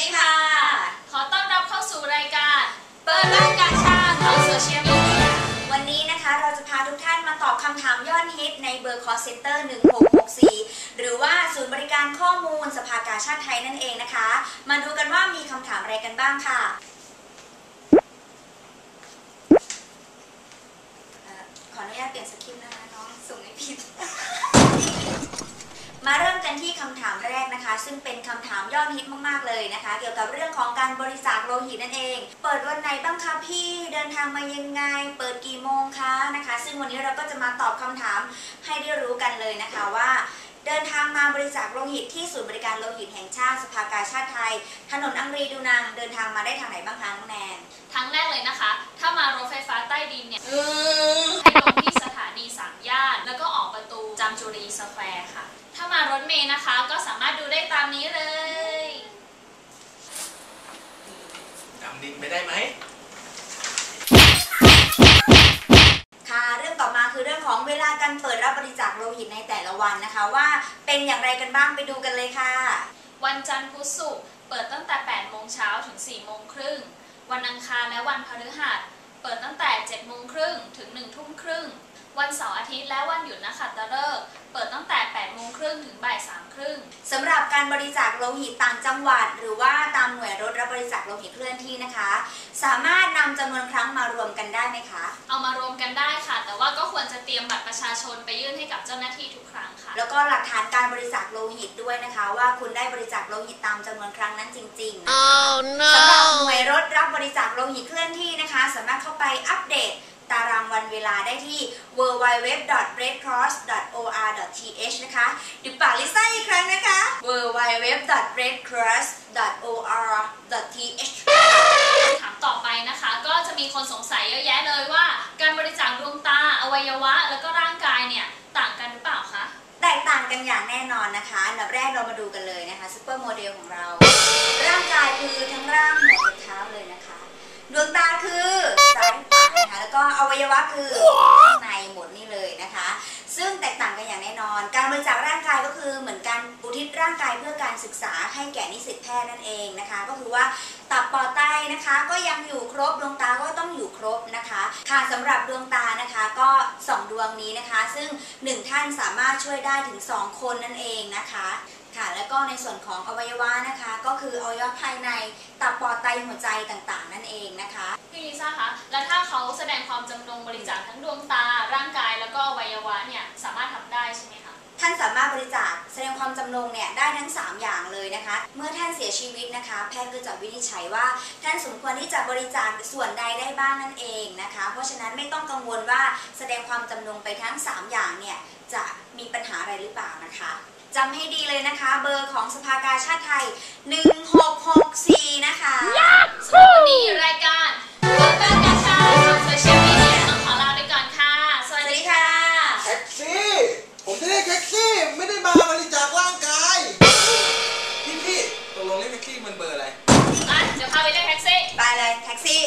ดีค่ะ ขอต้อนรับเข้าสู่รายการ เปิดบ้านกาชาทางโซเชียลมีเดียวันนี้นะคะเราจะพาทุกท่านมาตอบคำถามยอดฮิตในเบอร์ call center 1664 หรือว่าศูนย์บริการข้อมูลสภากาชาติไทยนั่นเองนะคะ มาดูกันว่ามีคำถามอะไรกันบ้างค่ะเอ่อขออนุญาตเปลี่ยนสคริปต์นะคะน้องส่งไม่ผิด มาเริ่มกันที่คำถามแรก ซึ่งเป็นคำถามยอดฮิตมากๆเลยนะคะ เกี่ยวกับเรื่องของการบริจาคโลหิตนั่นเอง เปิดวันไหนบ้างคะพี่เดินทางมายังไง เปิดกี่โมงคะนะคะ ซึ่งวันนี้เราก็จะมาตอบคำถามให้ได้รู้กันเลยนะคะว่าเดินทางมาบริจาคโลหิตที่ศูนย์บริการโลหิตแห่งชาติสภากาชาติไทย ถนนอังรีดูนังเดินทางมาได้ทางไหนบ้างคะน้องแนนทั้งแรกเลยนะคะ ถ้ามารถไฟฟ้าใต้ดินเนี่ย แควร์ค่ะ ถ้ามารถเมล์นะคะก็สามารถดูได้ตามนี้เลยดำดินไปได้ไหม ค่ะเรื่องต่อมาคือเรื่องของเวลาการเปิดรับบริจาคโลหิตในแต่ละวันนะคะ ว่าเป็นอย่างไรกันบ้างไปดูกันเลยค่ะ วันจันทร์พุธศุกร์เปิดตั้งแต่ 8 โมงเช้าถึง 4 โมงครึ่ง วันอังคารและวันพฤหัส เปิดตั้งแต่ 7 โมงครึ่งถึง 1 ทุ่มครึ่ง วันเสาร์อาทิตย์และวันหยุดนักขัตฤกษ์เปิดตั้งแต่ 8 โมงครึ่งถึงบ่าย3ครึ่งสำหรับการบริจาคโลหิตต่างจังหวัด หรือว่าตามหน่วยรถรับบริจาคโลหิตเคลื่อนที่นะคะ สามารถนำจำนวนครั้งมารวมกันได้ไหมคะ เอามารวมกันได้ค่ะ แต่ว่าก็ควรจะเตรียมบัตรประชาชนไปยื่นให้กับเจ้าหน้าที่ทุกครั้งค่ะ แล้วก็หลักฐานการบริจาคโลหิตด้วยนะคะ ว่าคุณได้บริจาคโลหิตตามจำนวนครั้งนั้นจริงๆนะคะสำหรับหน่วยรถรับบริจาคโลหิตเคลื่อนที่นะคะ สามารถเข้าไปอัปเดตตารางวัน เวลาได้ที่ www.redcross.or.th นะคะเดูปากลิซ่าอีกครั้งนะคะ www.redcross.or.th ถามต่อไปนะคะ ก็จะมีคนสงสัยเยอะแยะเลยว่า การบริจาคดวงตาอวัยวะ แล้วก็ร่างกายเนี่ยต่างกันหรือเปล่าคะแตกต่างกันอย่างแน่นอนนะคะอันดับแรกเรามาดูกันเลยนะคะซูเปอร์โมเดลของเรา ร่างกายคือทั้งร่างหัวจนเท้าเลยนะคะ ดวงตาคือ อวัยวะคือข้างในหมดนี่เลยนะคะ ซึ่งแตกต่างกันอย่างแน่นอน การบริจาคร่างกายก็คือเหมือนการอุทิศร่างกายเพื่อการศึกษาให้แก่นิสิตแพทย์นั่นเองนะคะ ก็คือว่าตับปอดไตนะคะ ก็ยังอยู่ครบดวงตาก็ต้องอยู่ครบนะคะค่ะสำหรับดวงตานะคะก็สองดวงนี้นะคะ ซึ่งหนึ่งท่านสามารถช่วยได้ถึงสองคนนั่นเองนะคะ ค่ะ แล้วก็ในส่วนของอวัยวะนะคะ ก็คืออวัยวะภายในตับปอดไตหัวใจต่างๆ นั่นเองนะคะพี่ลิซ่าคะแล้วถ้าเขาแสดงความจำนงบริจาคทั้งดวงตาร่างกายแล้วก็อวัยวะเนี่ยสามารถทำได้ใช่ไหมคะท่านสามารถบริจาคแสดงความจำนงเนี่ยได้ทั้ง 3 อย่างเลยนะคะ เมื่อท่านเสียชีวิตนะคะ แพทย์ก็จะวินิจฉัยว่าท่านสมควรที่จะบริจาคส่วนใดได้บ้างนั่นเองนะคะ เพราะฉะนั้นไม่ต้องกังวลว่าแสดงความจำนงไปทั้ง 3 อย่างเนี่ยจะมีปัญหาอะไรหรือเปล่านะคะ จำให้ดีเลยนะคะ เบอร์ของสภากาชาติไทย 1664 นะคะสำหรับวันนี้รายการเปิดบ้านกาชาติทางโซเชียลมีเดียต้องขอลาไปก่อนค่ะสสวัวัสสดีดีค่ะค่ะ แท็กซี่ ผมจะเรียกแท็กซี่ ไม่ได้มาบริจาคร่างกาย พี่พี่ตกลงเรียกแท็กซี่มันเบอร์อะไร อะ เดี๋ยวพาไปเรียกแท็กซี่ ไปเลยแท็กซี่